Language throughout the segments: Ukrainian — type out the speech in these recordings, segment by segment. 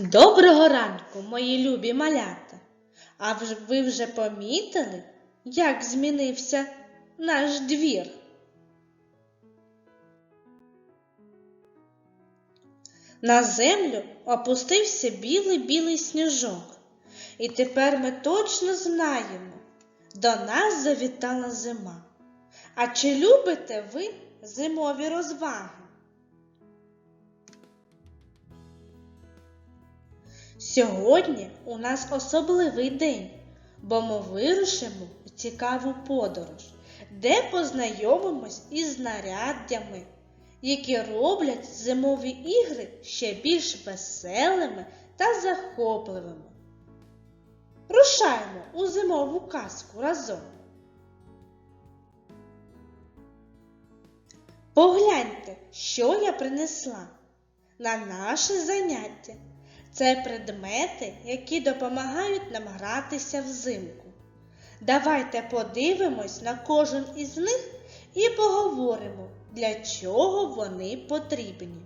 Доброго ранку, мої любі малята. А ви вже помітили, як змінився наш двір? На землю опустився білий-білий сніжок. І тепер ми точно знаємо, до нас завітала зима. А чи любите ви зимові розваги? Сьогодні у нас особливий день, бо ми вирушимо у цікаву подорож, де познайомимось із знаряддями, які роблять зимові ігри ще більш веселими та захопливими. Рушаємо у зимову казку разом. Погляньте, що я принесла на наше заняття. Це предмети, які допомагають нам гратися взимку. Давайте подивимось на кожен із них і поговоримо, для чого вони потрібні.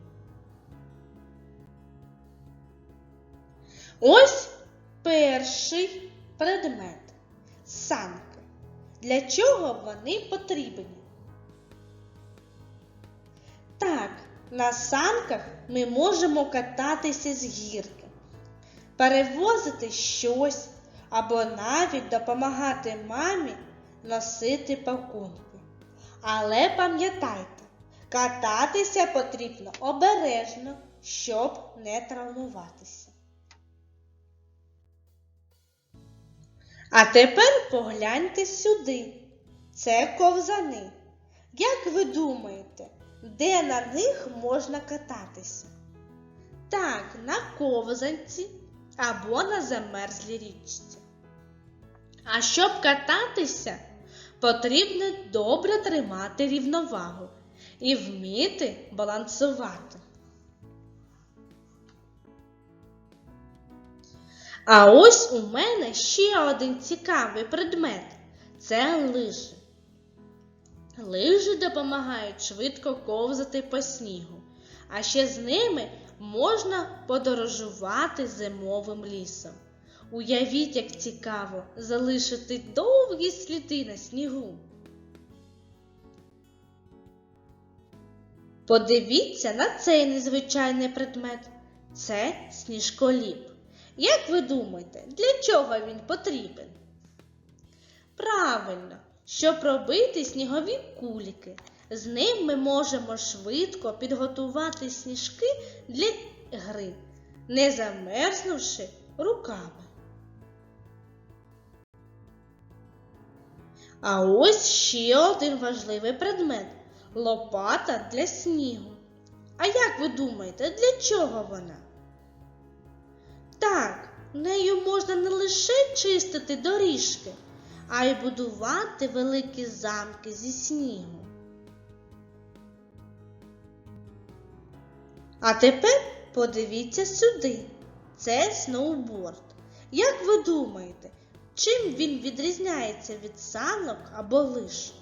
Ось перший предмет санки. Для чого вони потрібні? На санках ми можемо кататися з гірки, перевозити щось або навіть допомагати мамі носити пакунки. Але пам'ятайте, кататися потрібно обережно, щоб не травмуватися. А тепер погляньте сюди. Це ковзани. Як ви думаєте, де на них можна кататися? Так, на ковзанці або на замерзлій річці. А щоб кататися, потрібно добре тримати рівновагу і вміти балансувати. А ось у мене ще один цікавий предмет це лижі. Лижі допомагають швидко ковзати по снігу, а ще з ними можна подорожувати зимовим лісом. Уявіть, як цікаво залишити довгі сліди на снігу. Подивіться на цей незвичайний предмет. Це сніжколіп. Як ви думаєте, для чого він потрібен? Правильно, щоб робити снігові кульки. З ним ми можемо швидко підготувати сніжки для гри, не замерзнувши руками. А ось ще один важливий предмет лопата для снігу. А як ви думаєте, для чого вона? Так, нею можна не лише чистити доріжки, а й будувати великі замки зі снігу. А тепер подивіться сюди. Це сноуборд. Як ви думаєте, чим він відрізняється від санок або лиш?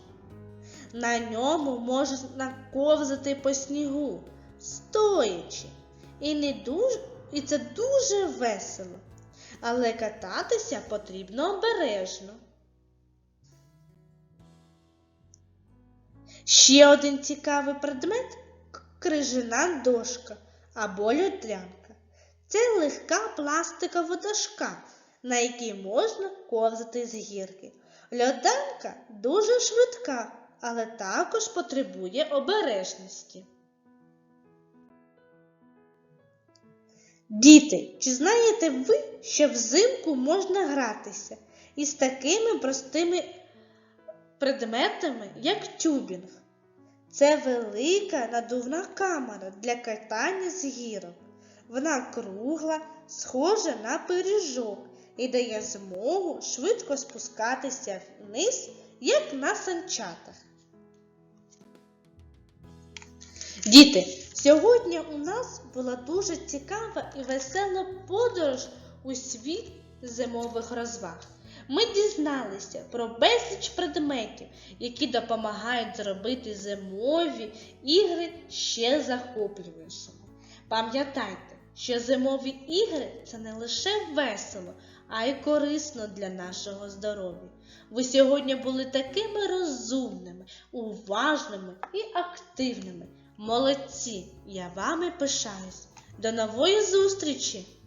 На ньому можна ковзати по снігу, стоячи. І, не дуже, і це дуже весело. Але кататися потрібно обережно. Ще один цікавий предмет к- крижана дошка або льодрянка. Це легка пластикова дошка, на якій можна ковзати з гірки. Льоданка дуже швидка, але також потребує обережності. Діти, чи знаєте ви, що взимку можна гратися із такими простими предметами, як тюбінг? Це велика надувна камера для катання з гірок. Вона кругла, схожа на пиріжок і дає змогу швидко спускатися вниз, як на санчатах. Діти, сьогодні у нас була дуже цікава і весела подорож у світ зимових розваг. Ми дізналися про безліч предметів, які допомагають зробити зимові ігри ще захоплювішими. Пам'ятайте, що зимові ігри це не лише весело, а й корисно для нашого здоров'я. Ви сьогодні були такими розумними, уважними і активними. Молодці! Я вами пишаюсь. До нової зустрічі!